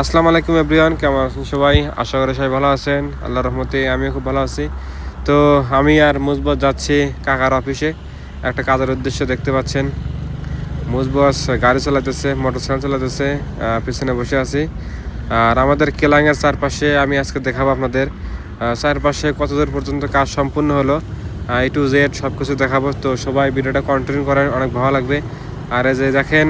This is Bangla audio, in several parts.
আসসালামু আলাইকুম এভরিওয়ান, কেমন আছেন সবাই? আশা করি সবাই ভালো আছেন। আল্লাহর রহমতে আমিও খুব ভালো আছি। তো আমি আর মুজবত যাচ্ছি কাকার অফিসে। একটা কাজের উদ্দেশ্য দেখতে পাচ্ছেন। মুজবস গাড়ি চালাতেছে, মোটরসাইকেল চালাতেছে পিছনে বসে আছি। আর আমাদের কেলাঙের চারপাশে আমি আজকে দেখাবো আপনাদের। চারপাশে কতদূর পর্যন্ত কাজ সম্পূর্ণ হলো এ টু জেড সব কিছু দেখাবো। তো সবাই ভিডিওটা কন্টিনিউ করেন অনেক ভালো লাগবে। আর এই যে দেখেন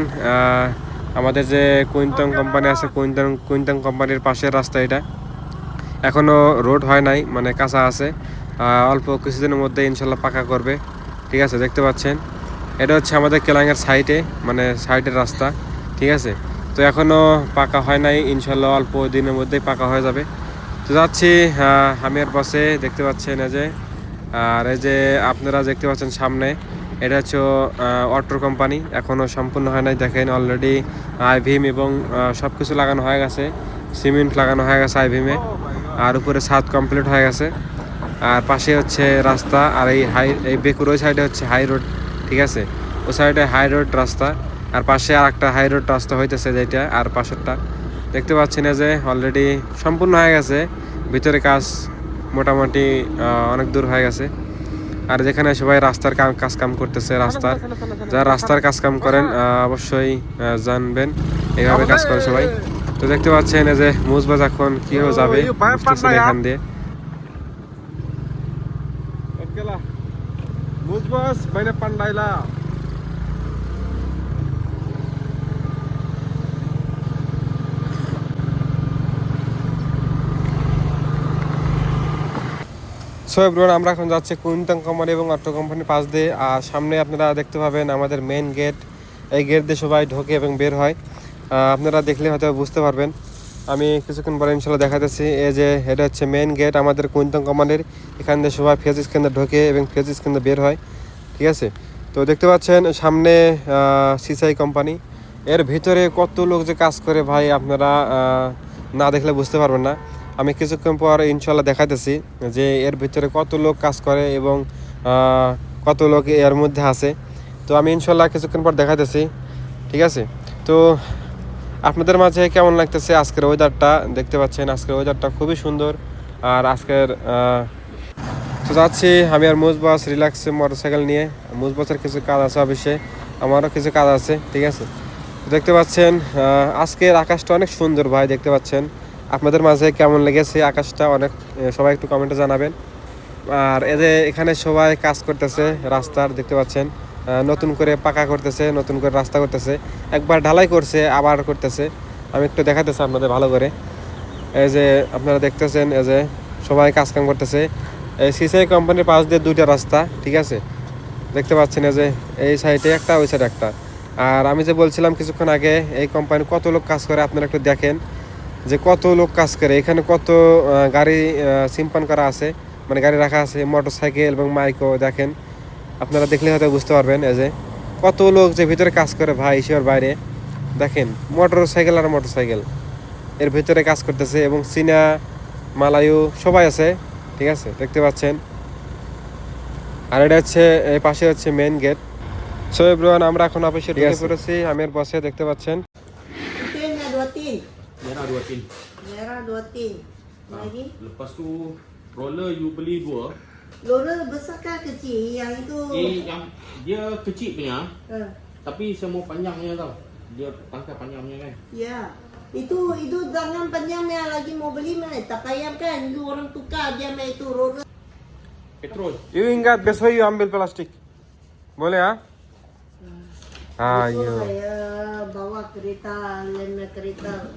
আমাদের যে কুইন্টং কোম্পানি আছে কুইন্টং কুইন্টং কোম্পানির পাশের রাস্তা এটা। এখনও রোড হয় নাই মানে কাঁচা আছে। অল্প কিছুদিনের মধ্যে ইনশাল্লাহ পাকা করবে। ঠিক আছে, দেখতে পাচ্ছেন? এটা হচ্ছে আমাদের কেলাঙ্গের সাইডে মানে সাইডের রাস্তা। ঠিক আছে? তো এখনও পাকা হয় নাই, ইনশাল্লাহ অল্প দিনের মধ্যেই পাকা হয়ে যাবে। তো যাচ্ছি আমি আর পাশে, দেখতে পাচ্ছেন এই যে, আর এই যে আপনারা দেখতে পাচ্ছেন সামনে এটা হচ্ছে অটো কোম্পানি এখনও সম্পূর্ণ হয় নাই দেখেন অলরেডি আইভিম এবং সব কিছু লাগানো হয়ে গেছে সিমেন্ট লাগানো হয়ে গেছে আইভিমে আর উপরে ছাদ কমপ্লিট হয়ে গেছে আর পাশে হচ্ছে রাস্তা আর এই হাই এই বেকুর ওই সাইডে হচ্ছে হাই রোড ঠিক আছে? ওই সাইডে হাই রোড রাস্তা আর পাশে আর একটা হাই রোড রাস্তা হইতেছে যেটা আর পাশেরটা দেখতে পাচ্ছি না যে অলরেডি সম্পূর্ণ হয়ে গেছে ভিতরে কাজ মোটামুটি অনেক দূর হয়ে গেছে। আর যেখানে সবাই রাস্তার কাম কাজ কাম করতেছে রাস্তার। যারা রাস্তার কাজ কাম করেন অবশ্যই জানবেন এইভাবে কাজ করে সবাই। তো দেখতে পাচ্ছেন যে মুজবাজ এখন হয়ে যাবে এখান দিয়ে। Oke lah. সো এভরিওয়ান, আমরা এখন যাচ্ছি কুইন্টাং কোম্পানি এবং অটো কোম্পানির পাশ দিয়ে। আর সামনে আপনারা দেখতে পাবেন আমাদের মেন গেট এই গেট দিয়ে সবাই ঢোকে এবং বের হয়। আপনারা দেখলে হয়তো বুঝতে পারবেন। আমি কিছুক্ষণ পরে ইনশাল্লাহ দেখাতেছি এই যে এটা হচ্ছে মেন গেট আমাদের কুইন্টন কোম্পানির। এখান দিয়ে সবাই ফেজিস কেন্দ্রে ঢোকে এবং ফেজিস কেন্দ্রে বের হয়। ঠিক আছে? তো দেখতে পাচ্ছেন সামনে সিসাই কোম্পানি। এর ভিতরে কত লোক যে কাজ করে ভাই আপনারা না দেখলে বুঝতে পারবেন না। আমি কিছুক্ষণ পর ইনশাল্লাহ দেখাতেছি যে এর ভিতরে কত লোক কাজ করে এবং কত লোক এর মধ্যে আছে। তো আমি ইনশাল্লাহ কিছুক্ষণ পর দেখাতেছি ঠিক আছে? তো আপনাদের মাঝে কেমন লাগতেছে আজকের ওয়েদারটা দেখতে পাচ্ছেন আজকের ওয়েদারটা খুবই সুন্দর আর আজকের তো যাচ্ছি আমি আর মুজবাস রিল্যাক্সে মোটরসাইকেল নিয়ে। মুজবাসের কিছু কাজ আছে অবশ্যই আমারও কিছু কাজ আছে, ঠিক আছে? দেখতে পাচ্ছেন আজকের আকাশটা অনেক সুন্দর ভাই, দেখতে পাচ্ছেন। আপনাদের মাঝে কেমন লেগেছে আকাশটা? অনেক সবাই একটু কমেন্টে জানাবেন। আর এদের এখানে সবাই কাজ করতেছে রাস্তার, দেখতে পাচ্ছেন। নতুন করে পাকা করতেছে, নতুন করে রাস্তা করতেছে। একবার ঢালাই করছে, আবার করতেছে। আমি একটু দেখাতেছি আপনাদের ভালো করে। এই যে আপনারা দেখতেছেন, এই যে সবাই কাজ কাম করতেছে। এই সিসিআই কোম্পানির পাশ দিয়ে দুইটা রাস্তা, ঠিক আছে? দেখতে পাচ্ছেন এই যে এই সাইডে একটা, ওই সাইডে একটা। আর আমি যে বলছিলাম কিছুক্ষণ আগে, এই কোম্পানি কত লোক কাজ করে, আপনারা একটু দেখেন। যে কত লোক কাজ করে এখানে কত আহ, গাড়ি সিম্পান করা আছে মানে গাড়ি রাখা আছে মোটর সাইকেল এবং মাইকও দেখেন। আপনারা দেখলে হয়তো বুঝতে পারবেন এই যে কত লোক যে ভিতরে কাজ করে ভাই ঈশ্বর বাইরে। দেখেন মোটর সাইকেল আর মোটর সাইকেল এর ভিতরে কাজ করতেছে এবং চীনা মালায়ু সবাই আছে ঠিক আছে দেখতে পাচ্ছেন। আর এটা হচ্ছে এই পাশে হচ্ছে মেন গেট সো এভরিওয়ান আমরা এখন অফিসে ঢুকে পড়েছি আমি এর বসে দেখতে পাচ্ছেন। Merah dua tin. Merah dua tin. Ah, lagi? Lepas tu roller you beli dua. Roller besar ke kecil? Yang itu. Eh, yang dia kecil punya. Uh. Tapi semua panjangnya tau. Dia tangkap panjangnya kan. Ya. Yeah. Itu itu tangan panjangnya lagi mau beli mana? Tak payah kan? Lu orang tukar dia main itu roller. Petrol. You ingat besok you ambil plastik. Boleh ah? Ha? Ah, Itu yeah. saya bawa kereta, lena kereta.